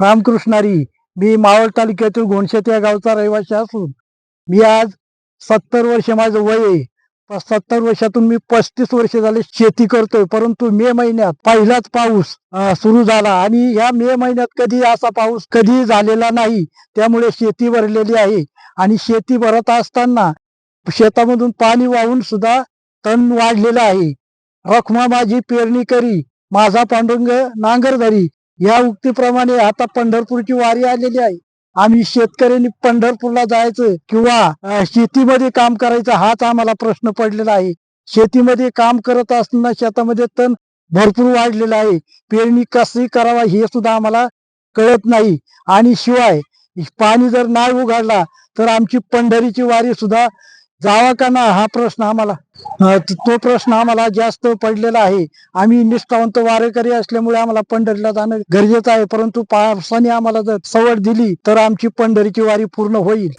रामकृष्णारी. मी मावळ तालुक्यातील घोणशेत या गावचा रहिवासी असून मी आज सत्तर वर्ष माझं वय आहे. सत्तर वर्षातून मी पस्तीस वर्ष झाले शेती करतोय. परंतु मे महिन्यात पहिलाच पाऊस सुरू झाला. आणि या मे महिन्यात कधी असा पाऊस कधी झालेला नाही. त्यामुळे शेती भरलेली आहे. आणि शेती भरत असताना शेतामधून पाणी वाहून सुद्धा तण वाढलेलं आहे. रखमा माझी पेरणी करी. माझा पांडुरंग नांगरधरी या उक्तीप्रमाणे आता पंढरपूरची वारी आलेली आहे. आम्ही शेतकऱ्यांनी पंढरपूरला जायचं किंवा शेतीमध्ये काम करायचं हाच आम्हाला प्रश्न पडलेला आहे. शेतीमध्ये काम करत असताना शेतामध्ये तण भरपूर वाढलेलं आहे. पेरणी कशी करावा हे सुद्धा आम्हाला कळत नाही. आणि शिवाय पाणी जर नाही उघडला तर आमची पंढरीची वारी सुद्धा जावा का ना? हा प्रश्न आम्हाला. तो प्रश्न आम्हाला जास्त पडलेला आहे. आम्ही निष्ठावंत वारेकरी असल्यामुळे आम्हाला पंढरीला जाणं गरजेचं आहे. परंतु पावसाने आम्हाला जर सवड दिली तर आमची पंढरीची वारी पूर्ण होईल.